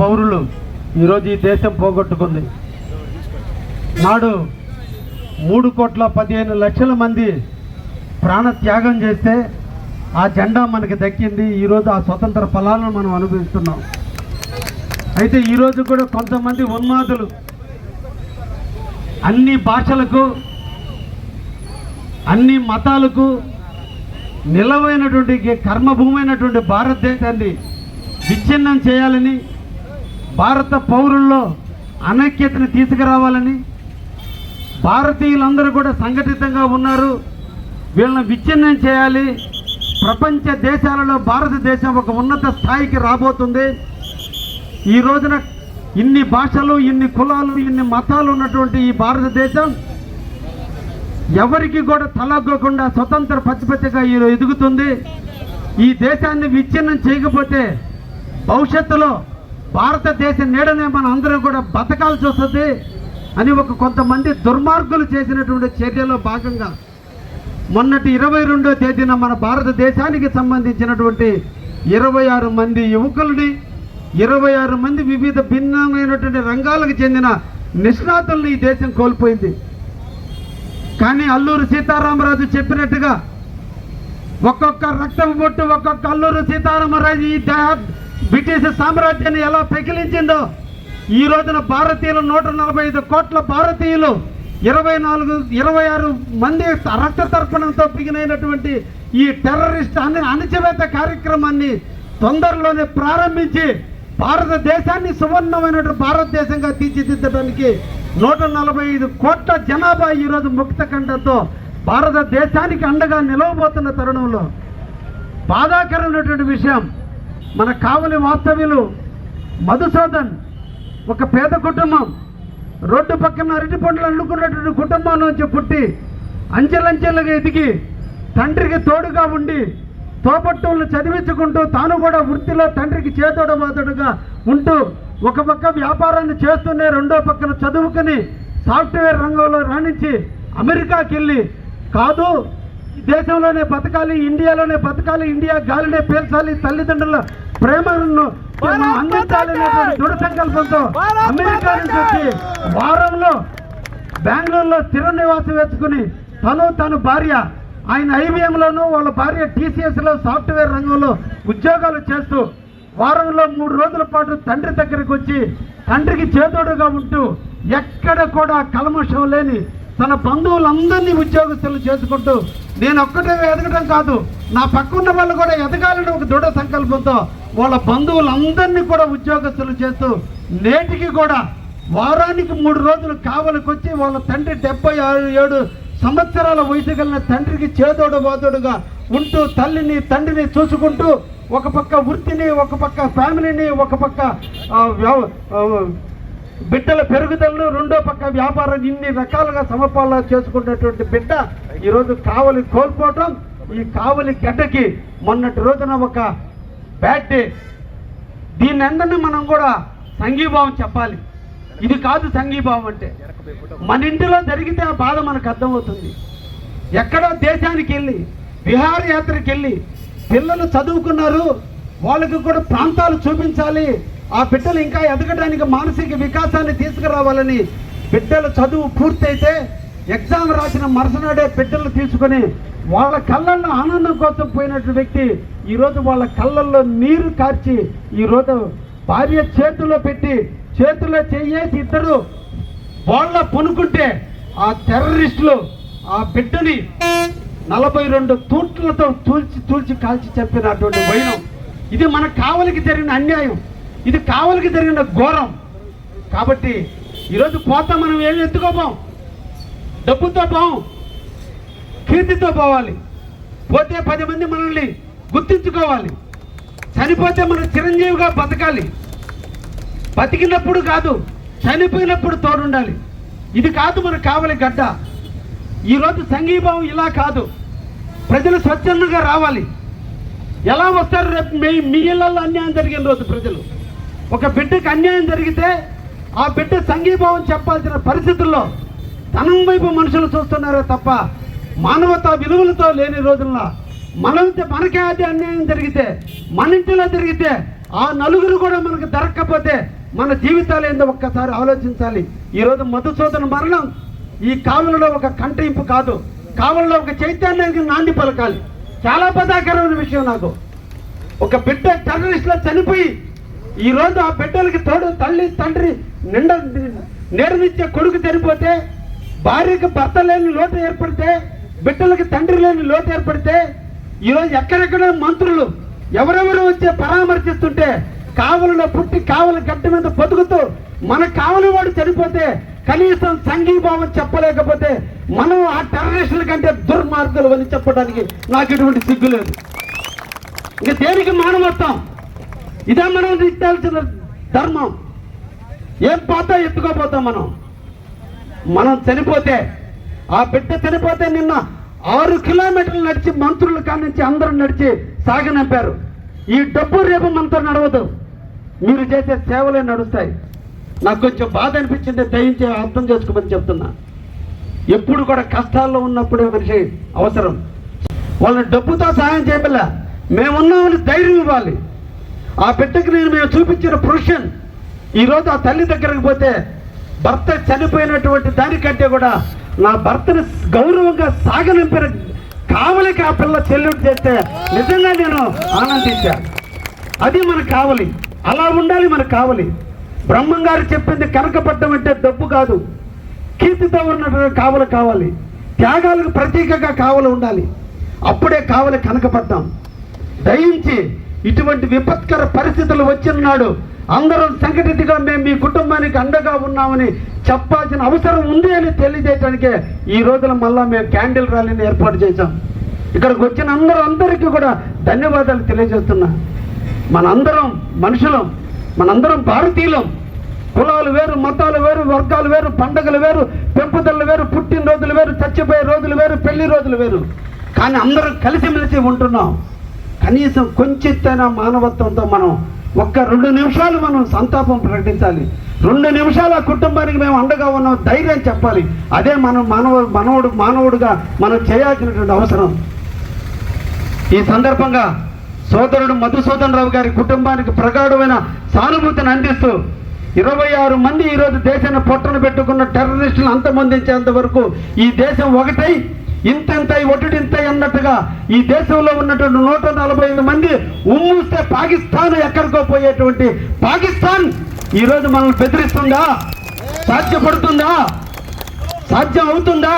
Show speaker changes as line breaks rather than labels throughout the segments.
పౌరులు ఈరోజు ఈ దేశం పోగొట్టుకుంది. నాడు మూడు కోట్ల పదిహేను లక్షల మంది ప్రాణ త్యాగం చేస్తే ఆ జెండా మనకి దక్కింది. ఈరోజు ఆ స్వతంత్ర ఫలాలను మనం అనుభవిస్తున్నాం. అయితే ఈరోజు కూడా కొంతమంది ఉన్మాదులు అన్ని భాషలకు అన్ని మతాలకు నిలవైనటువంటి కర్మభూమైనటువంటి భారతదేశాన్ని విచ్ఛిన్నం చేయాలని భారత పౌరుల్లో అనైక్యతను తీసుకురావాలని భారతీయులందరూ కూడా సంఘటితంగా ఉన్నారు. వీళ్ళని విచ్ఛిన్నం చేయాలి. ప్రపంచ దేశాలలో భారతదేశం ఒక ఉన్నత స్థాయికి రాబోతుంది. ఈ రోజున ఇన్ని భాషలు ఇన్ని కులాలు ఇన్ని మతాలు ఉన్నటువంటి ఈ భారతదేశం ఎవరికి కూడా తలగ్గకుండా స్వతంత్ర పచ్చిపచ్చిగా ఈ ఎదుగుతుంది. ఈ దేశాన్ని విచ్ఛిన్నం చేయకపోతే భవిష్యత్తులో భారతదేశ నీడనే మన అందరం కూడా బతకాల్సి వస్తుంది అని ఒక కొంతమంది దుర్మార్గులు చేసినటువంటి చర్యలో భాగంగా మొన్నటి ఇరవై రెండో తేదీన మన భారతదేశానికి సంబంధించినటువంటి ఇరవై ఆరు మంది యువకుల్ని ఇరవై ఆరు మంది వివిధ భిన్నమైనటువంటి రంగాలకు చెందిన నిష్ణాతుల్ని ఈ దేశం కోల్పోయింది. కానీ అల్లూరు సీతారామరాజు చెప్పినట్టుగా ఒక్కొక్క రక్తం బొట్టు ఒక్కొక్క అల్లూరు సీతారామరాజు ఈ దేహ బ్రిటిష్ సామ్రాజ్యాన్ని ఎలా పెకిలించిందో ఈ రోజున భారతీయులు నూట నలభై ఐదు కోట్ల భారతీయులు ఇరవై నాలుగు ఇరవై ఆరు మంది రక్త తర్పణంతో బిగినైనటువంటి ఈ టెర్రరిస్ట్ అని అణచివేత కార్యక్రమాన్ని తొందరలోనే ప్రారంభించి భారతదేశాన్ని సువర్ణమైనటువంటి భారతదేశంగా తీర్చిదిద్దడానికి నూట నలభై ఐదు కోట్ల జనాభా ఈరోజు ముక్త కంఠంతో భారతదేశానికి అండగా నిలవబోతున్న తరుణంలో బాధాకరమైనటువంటి విషయం మన కావలి వాస్తవ్యులు మధుసూదన్ ఒక పేద కుటుంబం. రోడ్డు పక్కన అరటి పండ్లు అల్లుకున్నటువంటి కుటుంబం నుంచి పుట్టి అంచెలంచెలుగా ఎదిగి తండ్రికి తోడుగా ఉండి తోపట్టులను చదివించుకుంటూ తాను కూడా వృత్తిలో తండ్రికి చేతోడబాతుడుగా ఉంటూ ఒక పక్క వ్యాపారాన్ని చేస్తూనే రెండో పక్కన చదువుకుని సాఫ్ట్వేర్ రంగంలో రాణించి అమెరికాకి వెళ్ళి కాదు దేశంలోనే బతకాలి ఇండియాలోనే బతకాలి ఇండియా గాలినే పేల్చాలి తల్లిదండ్రుల ప్రేమను మనం అందించాలనేటువంటి దృఢ సంకల్పంతో అమెరికా నుంచి వచ్చి వారంలో బెంగళూరులో స్థిర నివాసం వేసుకుని తను తన భార్య ఆయన ఐబిఎంలోను వాళ్ళ భార్య టీసీఎస్లో సాఫ్ట్వేర్ రంగంలో ఉద్యోగాలు చేస్తూ వారంలో మూడు రోజుల పాటు తండ్రి దగ్గరికి వచ్చి తండ్రికి చేదోడుగా ఉంటూ ఎక్కడ కూడా కల్మషం లేని తన బంధువులందరినీ ఉద్యోగస్తులు చేసుకుంటూ నేను ఒక్కటే ఎదగడం కాదు నా పక్కన్న వాళ్ళు కూడా ఎదగాలని ఒక దృఢ సంకల్పంతో వాళ్ళ బంధువులందరినీ కూడా ఉద్యోగస్తులు చేస్తూ నేటికి కూడా వారానికి మూడు రోజులు కావలకొచ్చి వాళ్ళ తండ్రి డెబ్బై ఆరు ఏడు సంవత్సరాల వయసు కలిగిన తండ్రికి చేదోడు వాదోడుగా ఉంటూ తల్లిని తండ్రిని చూసుకుంటూ ఒక పక్క వృత్తిని ఒక పక్క ఫ్యామిలీని ఒక పక్క వ్యవ- బిడ్డల పెరుగుదలను రెండో పక్క వ్యాపారం ఇన్ని రకాలుగా సమపాలన చేసుకున్నటువంటి బిడ్డ ఈరోజు కావలి కోల్పోవటం. ఈ కావలి గడ్డకి మొన్నటి రోజున ఒక బ్యాడ్ డే దీని అందరినీ మనం కూడా సంఘీభావం చెప్పాలి. ఇది కాదు సంఘీభావం అంటే. మన ఇంటిలో జరిగితే ఆ బాధ మనకు అర్థమవుతుంది. ఎక్కడో దేశానికి వెళ్ళి విహారయాత్రకి వెళ్ళి పిల్లలు చదువుకున్నారు. వాళ్ళకి కూడా ప్రాంతాలు చూపించాలి. ఆ బిడ్డలు ఇంకా ఎదగడానికి మానసిక వికాసాన్ని తీసుకురావాలని బిడ్డల చదువు పూర్తయితే ఎగ్జామ్ రాసిన మరుసనాడే బిడ్డలు తీసుకొని వాళ్ళ కళ్ళల్లో ఆనందం కోసం పోయినటువంటి వ్యక్తి ఈరోజు వాళ్ళ కళ్ళల్లో నీరు కార్చి ఈరోజు భార్య చేతిలో పెట్టి చేతిలో చేయేసి ఇద్దరు వాళ్ళ పొనుకుంటే ఆ టెర్రరిస్టులు ఆ బిడ్డని నలభై రెండు తూట్లతో తూల్చి తూల్చి కాల్చి చెప్పినటువంటి వైనం. ఇది మన కావలికి జరిగిన అన్యాయం. ఇది కావలికి జరిగిన ఘోరం. కాబట్టి ఈరోజు పోతాం మనం ఏం ఎత్తుకోపోం డబ్బుతో పోం కీర్తితో పోవాలి. పోతే పది మంది మనల్ని గుర్తించుకోవాలి. చనిపోతే మనం చిరంజీవిగా బతకాలి. బతికినప్పుడు కాదు చనిపోయినప్పుడు తోడుండాలి. ఇది కాదు మనకు కావాలి గడ్డ. ఈరోజు సంఘీభావం ఇలా కాదు. ప్రజలు స్వచ్ఛందంగా రావాలి. ఎలా వస్తారు రేపు మీ మీ ఇళ్ళలో అన్యాయం జరిగిన రోజు ప్రజలు? ఒక బిడ్డకు అన్యాయం జరిగితే ఆ బిడ్డ సంఘీభావం చెప్పాల్సిన పరిస్థితుల్లో ధనం వైపు మనుషులు చూస్తున్నారే తప్ప మానవతా విలువలతో లేని రోజుల్లో మన మనకే అది అన్యాయం జరిగితే మన ఇంటిలో జరిగితే ఆ నలుగురు కూడా మనకు దొరక్కపోతే మన జీవితాలు ఏందో ఒక్కసారి ఆలోచించాలి. ఈరోజు మధుసూదన మరణం ఈ కాలంలో ఒక కంటింపు కాదు. కాలంలో ఒక చైతన్యానికి నాంది పలకాలి. చాలా బాధాకరమైన విషయం నాకు. ఒక బిడ్డ టెర్రరిస్ట్లో చనిపోయి ఈరోజు ఆ బిడ్డలకి తోడు తల్లి తండ్రి నిండ నేడనిచ్చే కొడుకు చనిపోతే భార్యకి భర్త లేని లోటు ఏర్పడితే బిడ్డలకి తండ్రి లేని లోటు ఏర్పడితే ఈరోజు ఎక్కడెక్కడ మంత్రులు ఎవరెవరు వచ్చి పరామర్శిస్తుంటే కావలిలో పుట్టి కావల గడ్డ మీద బతుకుతూ మన కావలి వాడు చనిపోతే కనీసం సంఘీభావం చెప్పలేకపోతే మనం ఆ టెర్రరిస్టుల కంటే దుర్మార్గులు అని చెప్పడానికి నాకు ఎటువంటి సిగ్గు లేదు. ఇంకా దేనికి మానవత్వం? ఇదే మనం ఇచ్చాల్సిన ధర్మం. ఏం పోతా ఎత్తుకోపోతాం మనం? మనం చనిపోతే ఆ బిడ్డ చనిపోతే నిన్న ఆరు కిలోమీటర్లు నడిచి మంత్రులు కానించి అందరూ నడిచి సాగనంపారు ఈ డబ్బు రేపు మనతో నడవదు. మీరు చేసే సేవలే నడుస్తాయి. నాకు కొంచెం బాధ అనిపించింది దయించి అర్థం చేసుకోమని చెప్తున్నా. ఎప్పుడు కూడా కష్టాల్లో ఉన్నప్పుడే మనిషి అవసరం. వాళ్ళని డబ్బుతో సహాయం చేయబల్ల మేమున్నామని ధైర్యం ఇవ్వాలి. ఆ బిడ్డకు నేను మేము చూపించిన ప్రొఫెషన్ ఈరోజు ఆ తల్లి దగ్గరకు పోతే భర్త చనిపోయినటువంటి దానికంటే కూడా నా భర్తను గౌరవంగా సాగనింపిన కావలికి ఆ పిల్ల చెల్లుడు చేస్తే నిజంగా నేను ఆనందించా. అది మనకు కావాలి. అలా ఉండాలి మనకు కావాలి. బ్రహ్మం గారు చెప్పింది కనకపడ్డం అంటే డబ్బు కాదు. కీర్తితో ఉన్నటువంటి కావలు కావాలి. త్యాగాలకు ప్రతీకగా కావలు ఉండాలి. అప్పుడే కావలి కనకపడ్డాం దయించి ఇటువంటి విపత్కర పరిస్థితులు వచ్చిన నాడు అందరం సంఘటితగా మేము మీ కుటుంబానికి అండగా ఉన్నామని చెప్పాల్సిన అవసరం ఉంది అని తెలియజేయడానికే ఈ రోజున మళ్ళా మేము క్యాండిల్ ర్యాలీని ఏర్పాటు చేశాం. ఇక్కడికి వచ్చిన అందరూ అందరికీ కూడా ధన్యవాదాలు తెలియజేస్తున్నా. మనందరం మనుషులం మనందరం భారతీయులం. కులాలు వేరు మతాలు వేరు వర్గాలు వేరు పండగలు వేరు పెంపుదలు వేరు పుట్టినరోజులు వేరు చచ్చిపోయే రోజులు వేరు పెళ్ళి రోజులు వేరు. కానీ అందరం కలిసిమెలిసి ఉంటున్నాం. కనీసం కొంచెత్తైనా మానవత్వంతో మనం ఒక్క రెండు నిమిషాలు మనం సంతాపం ప్రకటించాలి. రెండు నిమిషాలు ఆ కుటుంబానికి మేము అండగా ఉన్నాం ధైర్యం చెప్పాలి. అదే మనం మానవ మనవుడు మానవుడుగా మనం చేయాల్సినటువంటి అవసరం. ఈ సందర్భంగా సోదరుడు మధుసూదన్ రావు గారి కుటుంబానికి ప్రగాఢమైన సానుభూతిని అందిస్తూ ఇరవై ఆరు మంది ఈరోజు దేశాన్ని పొట్టను పెట్టుకున్న టెర్రరిస్టులు అంతమొందించేంత వరకు ఈ దేశం ఒకటై ఇంతెంత ఒటింత అన్నట్టుగా ఈ దేశంలో ఉన్నటువంటి నూట నలభై ఐదు మంది ఉమ్మూస్తే పాకిస్తాన్ ఎక్కడికో పోయేటువంటి పాకిస్తాన్ ఈరోజు మనల్ని బెదిరిస్తుందా? సాధ్యపడుతుందా సాధ్యం అవుతుందా?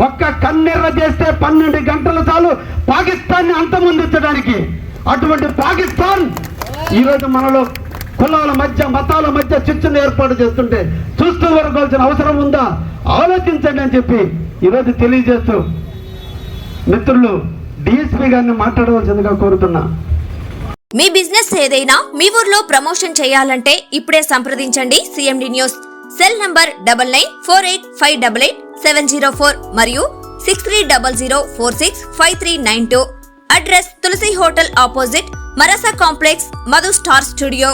ఒక్క కన్నెర్ర చేస్తే పన్నెండు గంటలు చాలు పాకిస్తాన్ని అంతమొందించడానికి. అటువంటి పాకిస్తాన్ ఈరోజు మనలో కులాల మధ్య మతాల మధ్య చిచ్చును ఏర్పాటు చేస్తుంటే చూస్తూ వరకోవాల్సిన అవసరం ఉందా? ఆలోచించండి అని చెప్పి ఈరోజు తెలియజేస్తూ మిత్రులు డిఎస్పీ గారిని మాట్లాడవలసిందిగా కోరుతున్నా.
మీ బిజినెస్ ఏదైనా మీ ఊర్లో ప్రమోషన్ చేయాలంటే ఇప్పుడే సంప్రదించండి CMD news. Cell number double nine four eight five double eight seven zero four మరియు six three double zero four six five three nine two. Address Tulasi hotel opposite మరసా complex Madhu star studio.